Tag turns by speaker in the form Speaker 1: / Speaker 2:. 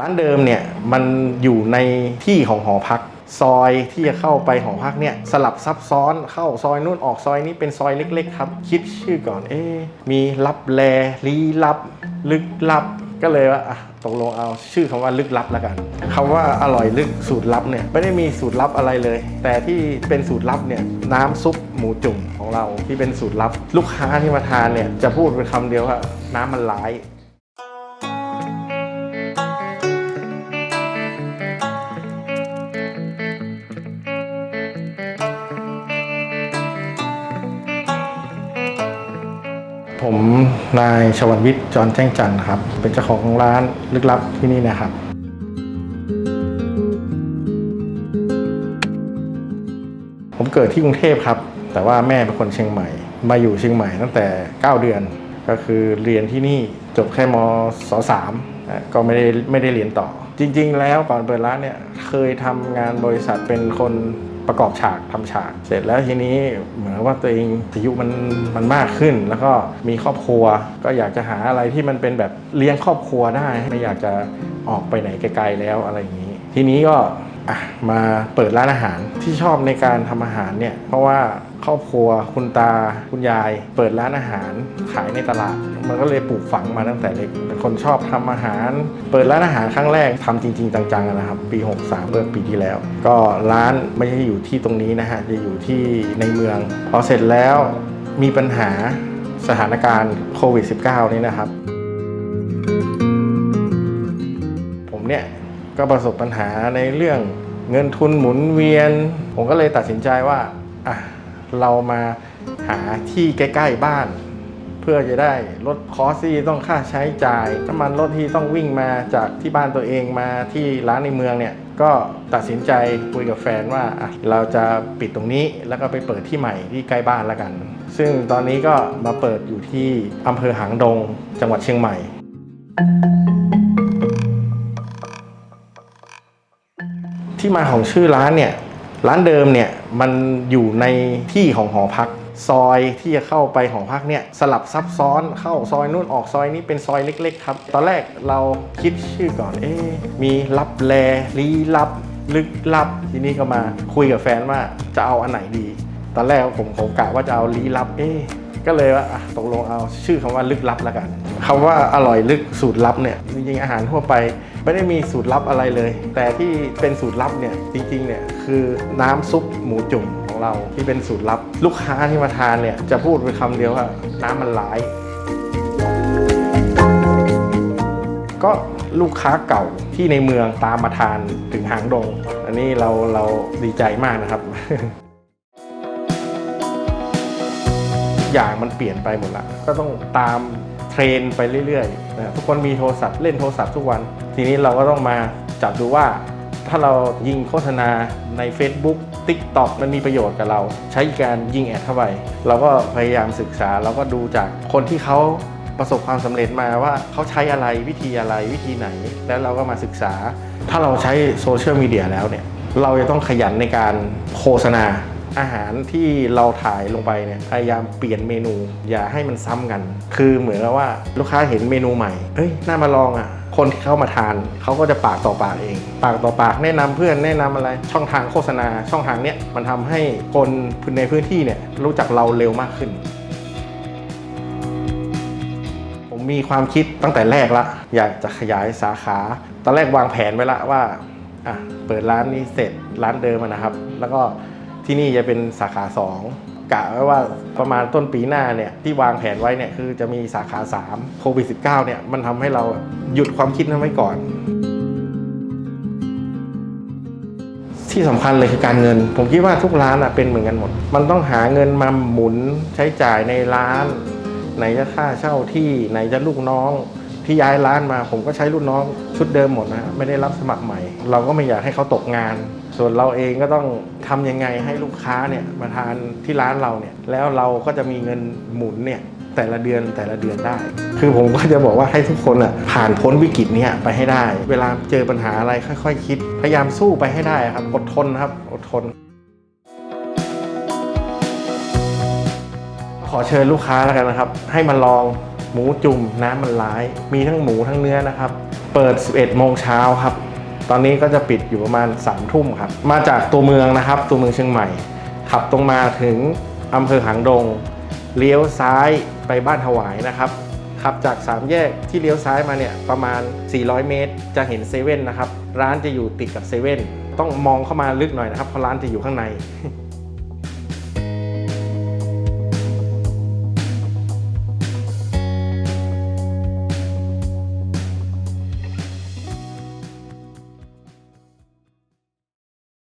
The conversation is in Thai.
Speaker 1: ร้านเดิมเนี่ยมันอยู่ในที่ของหอพัก ซอยที่จะเข้าไปหอพักเนี่ยสลับซับซ้อนเข้าซอยนู่นออกซอยนี้เป็นซอยเล็ก ๆ ครับ คิดชื่อก่อนเอ๊มีลับแลลี้ลับ ลึกลับก็เลยว่าอะตกลงเอาชื่อคำว่าลึกลับแล้วกันคำว่าอร่อยลึกสูตรลับเนี่ยไม่ได้มีสูตรลับอะไรเลย แต่ที่เป็นสูตรลับเนี่ยน้ำซุปหมูจุ่มของเราที่เป็นสูตรลับ ลูกค้าที่มาทานเนี่ยจะพูดเป็นคำเดียวว่าน้ำมันร้าย ผมนายชวันวิทย์จรแจ้งจันทร์ครับ เป็นเจ้าของร้านลึกลับที่นี่นะครับ ผมเกิดที่กรุงเทพครับ แต่ว่าแม่เป็นคนเชียงใหม่ มาอยู่เชียงใหม่ตั้งแต่ 9 เดือน ก็คือเรียนที่นี่จบแค่มศสามก็ไม่ได้ไม่ได้เรียนต่อ จริง ๆ แล้วก่อนเปิดร้านเนี่ยเคยทำงานบริษัทเป็นคน ประกอบฉากทำฉาก เสร็จแล้วทีนี้เหมือนว่าตัวเองอายุมันมันมากขึ้น แล้วก็มีครอบครัว ก็อยากจะหาอะไรที่มันเป็นแบบเลี้ยงครอบครัวได้ ไม่อยากจะออกไปไหนไกลๆแล้วอะไรอย่างนี้ ทีนี้ก็มาเปิดร้านอาหารที่ชอบในการทำอาหารเนี่ยเพราะว่า ครอบครัว คุณตาคุณยาย เปิดร้านอาหารขายในตลาด มันก็เลยปลูกฝังมาตั้งแต่เล็กเป็นคนชอบทำอาหาร เปิดร้านอาหารครั้งแรกทำจริง ๆ จังๆนะครับ ปี 63เมื่อปีที่แล้ว ก็ร้านไม่ใช่อยู่ที่ตรงนี้นะฮะจะอยู่ที่ในเมืองพอเสร็จแล้วมีปัญหาสถานการณ์โควิด -19 นี่นะครับ ผมเนี่ยก็ประสบปัญหาในเรื่องเงินทุนหมุนเวียน ผมก็เลยตัดสินใจว่าอะ เรามาหาที่ใกล้ ๆ บ้าน เพื่อจะได้ลดคอสที่ต้องค่าใช้จ่ายน้ำมันรถที่ต้องวิ่งมาจากที่บ้านตัวเองมาที่ร้านในเมืองเนี่ย ก็ตัดสินใจคุยกับแฟนว่าอะเราจะปิดตรงนี้แล้วก็ไปเปิดที่ใหม่ที่ใกล้บ้านแล้วกัน ซึ่งตอนนี้ก็มาเปิดอยู่ที่อำเภอหางดง จังหวัดเชียงใหม่ ที่มาของชื่อร้านเนี่ย ร้านเดิมเนี่ยมันอยู่ในที่ของหอพัก ซอยที่จะเข้าไปหอพักเนี่ยสลับซับซ้อนเข้าซอยนู่นออกซอยนี้เป็นซอยเล็ก ๆ ครับ ตอนแรกเราคิดชื่อก่อนเอ๊มีลับแลลี้ลับ ลึกลับ ทีนี้ก็มาคุยกับแฟนว่าจะเอาอันไหนดี ตอนแรกผมผมกะว่าจะเอาลี้ลับเอ๊ ก็เลยว่าตกลงเอาชื่อคำว่าลึกลับแล้วกันคำว่าอร่อยลึกสูตรลับเนี่ยจริงๆอาหารทั่วไป ไม่ได้มีสูตรลับอะไรเลย แต่ที่เป็นสูตรลับเนี่ยจริงๆเนี่ยคือน้ำซุปหมูจุ่มของเราที่เป็นสูตรลับ ลูกค้าที่มาทานเนี่ยจะพูดเป็นคำเดียวว่าน้ำมันร้าย ก็ลูกค้าเก่าที่ในเมืองตามมาทานถึงหางดง อันนี้เราเราดีใจมากนะครับ อย่างมันเปลี่ยนไปหมดละก็ต้องตามเทรนไปเรื่อยๆนะทุกคนมีโทรศัพท์เล่นโทรศัพท์ทุกวัน ทีนี้เราก็ต้องมาจับดูว่า ถ้าเรายิงโฆษณาใน Facebook TikTok มันมีประโยชน์กับเรา ใช้การยิงแอดเข้าไปเราก็พยายามศึกษาเราก็ดูจากคนที่เขาประสบความสำเร็จมาว่าเขาใช้อะไรวิธีอะไรวิธีไหน แล้วเราก็มาศึกษา ถ้าเราใช้โซเชียลมีเดียแล้วเนี่ยเราจะต้องขยันในการโฆษณา อาหารที่เราถ่ายลงไปเนี่ยพยายามเปลี่ยนเมนู อย่าให้มันซ้ำกัน คือเหมือนกับว่าลูกค้าเห็นเมนูใหม่เอ้ยน่ามาลองอะคนที่เข้ามาทานเขาก็จะปากต่อปากเอง ปากต่อปากแนะนำเพื่อนแนะนำอะไร ช่องทางโฆษณาช่องทางเนี้ยมันทำให้คนในพื้นที่เนี่ยรู้จักเราเร็วมากขึ้น ผมมีความคิดตั้งแต่แรกละ อยากจะขยายสาขา ตอนแรกวางแผนไว้ละว่าอะเปิดร้านนี้เสร็จร้านเดิมนะครับ แล้วก็ ที่นี่จะเป็นสาขา 2 กะไว้ว่าประมาณต้นปีหน้าเนี่ยที่วางแผนไว้เนี่ยคือจะมีสาขา 3 โควิด -19 เนี่ยมันทำให้เราหยุดความคิดนั้นไว้ก่อน ที่สำคัญเลยคือการเงิน ผมคิดว่าทุกร้านอะเป็นเหมือนกันหมด มันต้องหาเงินมาหมุนใช้จ่ายในร้าน ไหนจะค่าเช่าที่ไหนจะลูกน้อง ที่ย้ายร้านมาผมก็ใช้ลูกน้องชุดเดิมหมดนะไม่ได้รับสมัครใหม่ เราก็ไม่อยากให้เขาตกงาน ส่วนเราเองก็ต้องทำยังไงให้ลูกค้าเนี่ยมาทานที่ร้านเราเนี่ยแล้วเราก็จะมีเงินหมุนเนี่ยแต่ละเดือนแต่ละเดือนได้ คือผมก็จะบอกว่าให้ทุกคนอะผ่านพ้นวิกฤตเนี้ไปให้ได้ เวลาเจอปัญหาอะไรค่อยๆคิด พยายามสู้ไปให้ได้ครับ อดทนครับ อดทน ขอเชิญลูกค้าแล้วกันนะครับ ให้มาลอง หมูจุ่มน้ำมันร้าย มีทั้งหมูทั้งเนื้อนะครับ เปิด 11 โมงเช้าครับ ตอนนี้ก็จะปิดอยู่ประมาณ3ทุ่มครับ มาจากตัวเมืองนะครับ ตัวเมืองเชียงใหม่ ขับตรงมาถึงอำเภอหางดง เลี้ยวซ้ายไปบ้านถวายนะครับ ขับจาก 3 แยกที่เลี้ยวซ้ายมาเนี่ยประมาณ 400 เมตร จะเห็นเซเว่นนะครับ ร้านจะอยู่ติดกับเซเว่น ต้องมองเข้ามาลึกหน่อยนะครับ เพราะร้านจะอยู่ข้างใน